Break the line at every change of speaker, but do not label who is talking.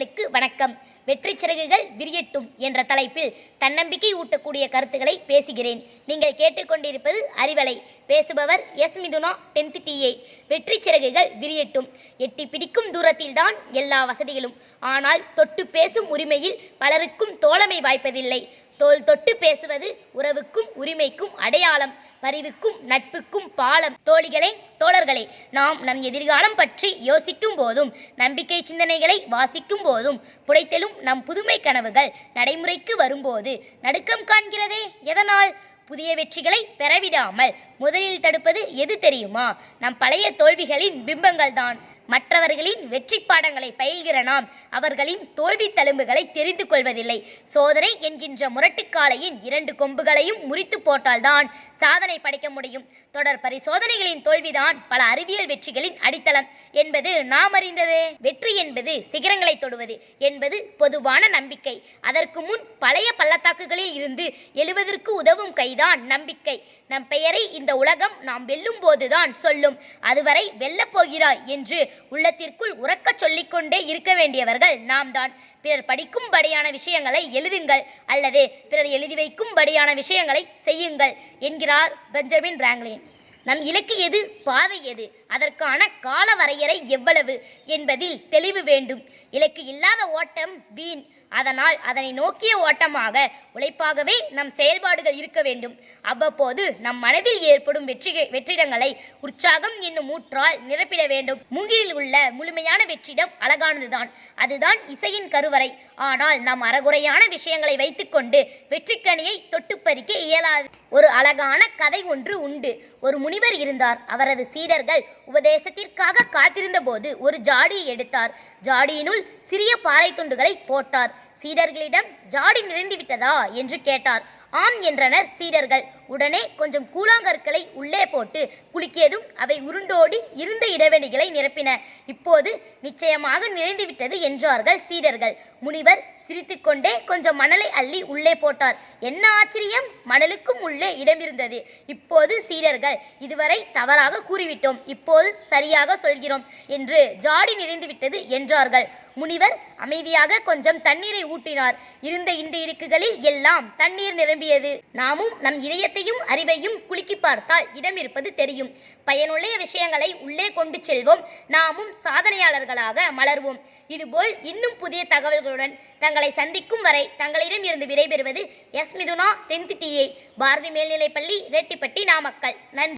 நேயர்களுக்கு வணக்கம். வெற்றி சிறகுகள் விரியட்டும் என்ற தலைப்பில் தன்னம்பிக்கை ஊட்டக்கூடிய கருத்துக்களை பேசுகிறேன். நீங்கள் கேட்டுக்கொண்டிருப்பது அறிவலை. பேசுபவர் எஸ் மிதுனா டென்த் டிஏ வெற்றி சிறகுகள் விரியட்டும். எட்டி பிடிக்கும் தூரத்தில்தான் எல்லா வசதிகளும். ஆனால் தொட்டு பேசும் உரிமையில் பலருக்கும் தோழமை வாய்ப்பதில்லை. தோல் தொட்டு பேசுவது உறவுக்கும் உரிமைக்கும் அடையாளம். பரிவுக்கும் நட்புக்கும் பாலம். தோழிகளே தோழர்களே நாம் நம் எதிர்காலம் பற்றி யோசிக்கும் போதும் நம்பிக்கை சிந்தனைகளை வாசிக்கும் போதும் புடைத்தலும் நம் புதுமை கனவுகள் நடைமுறைக்கு வரும்போது நடுக்கம் காண்கிறதே? எதனால்? புதிய வெற்றிகளை பெறவிடாமல் முதலில் தடுப்பது எது தெரியுமா? நம் பழைய தோல்விகளின் பிம்பங்கள் தான் மற்றவர்களின் வெற்றி பாடங்களை பயில்கிற நாம் அவர்களின் தோல்வி தழும்புகளை தெரிந்து கொள்வதில்லை. சோதனை என்கின்ற முரட்டுக்காலையின் இரண்டு கொம்புகளையும் முறித்து போட்டால்தான் சாதனை படைக்க முடியும். தொடர் பரிசோதனைகளின் தோல்விதான் பல அறிவியல் வெற்றிகளின் அடித்தளம். என்பது நாம் அறிந்ததே. வெற்றி என்பது சிகரங்களை தொடுவது என்பது பொதுவான நம்பிக்கை. அதற்கு முன் பழைய பள்ளத்தாக்குகளில் இருந்து எழுவதற்கு உதவும் கைதான் நம்பிக்கை. நம் பெயரை இந்த உலகம் நாம் வெல்லும் போதுதான் சொல்லும். அதுவரை வெல்லப் போகிறாய் என்று உள்ளத்திற்குள் உறக்கச் சொல்லிக்கொண்டே இருக்க வேண்டியவர்கள் நாம் தான் பிறர் படிக்கும்படியான விஷயங்களை எழுதுங்கள் அல்லது பிறர் எழுதி வைக்கும்படியான விஷயங்களை செய்யுங்கள் என்கிறார் பெஞ்சமின் பிராங்க்லின். நம் இலக்கு எது? பாதை எது? அதற்கான கால வரையறை எவ்வளவு? என்பதில் தெளிவு வேண்டும். இலக்கு இல்லாத ஓட்டம் வீண். அதனால் அதனை நோக்கிய ஓட்டமாக உழைப்பாகவே நம் செயல்பாடுகள் இருக்க வேண்டும். அவ்வப்போது நம் மனதில் ஏற்படும் வெற்றி வெற்றிடங்களை உற்சாகம் என்னும் ஊற்றால் நிரப்பிட வேண்டும். மூங்கிலில் உள்ள முழுமையான வெற்றிடம் அழகானதுதான். அதுதான் இசையின் கருவறை. ஆனால் நாம் அறகுறையான விஷயங்களை வைத்துக்கொண்டு வெற்றிக்கனியை தொட்டு பறிக்க இயலாது. ஒரு அழகான கதை ஒன்று உண்டு. ஒரு முனிவர் இருந்தார். அவரது சீடர்கள் உபதேசத்திற்காக காத்திருந்த போது ஒரு ஜாடியை எடுத்தார். ஜாடியினுள் சிறிய பாறை துண்டுகளை போட்டார். சீடர்களிடம் ஜாடி நிறைந்துவிட்டதா என்று கேட்டார். ஆம் என்றனர் சீடர்கள். உடனே கொஞ்சம் கூழாங்கற்களை உள்ளே போட்டு குலுக்கியதும் அவை உருண்டோடி இருந்த இடைவெளிகளை நிரப்பின. இப்போது நிச்சயமாக நிறைந்துவிட்டது என்றார்கள் சீடர்கள். முனிவர் சிரித்துக்கொண்டே கொஞ்சம் மணலை அள்ளி உள்ளே போட்டார். என்ன ஆச்சரியம்? மணலுக்கும் உள்ளே இடமிருந்தது. இப்போது சீடர்கள் இதுவரை தவறாக கூறிவிட்டோம். இப்போது சரியாக சொல்கிறோம் என்று ஜாடி நிறைந்துவிட்டது என்றார்கள். முனிவர் அமைதியாக கொஞ்சம் தண்ணீரை ஊட்டினார். இருந்த இந்த இடுக்குகளில் எல்லாம் தண்ணீர் நிரம்பியது. நாமும் நம் இதயத்தையும் அறிவையும் குலுக்கி பார்த்தால் இடம் இருப்பது தெரியும். பயனுள்ள விஷயங்களை உள்ளே கொண்டு செல்வோம். நாமும் சாதனையாளர்களாக மலர்வோம். இதுபோல் இன்னும் புதிய தகவல்களுடன் தங்களை சந்திக்கும் வரை தங்களிடம் இருந்து விடைபெறுவது S Mithuna tenth TA Bharathi மேல்நிலைப்பள்ளி ரெட்டிப்பட்டி நாமக்கல். நன்றி.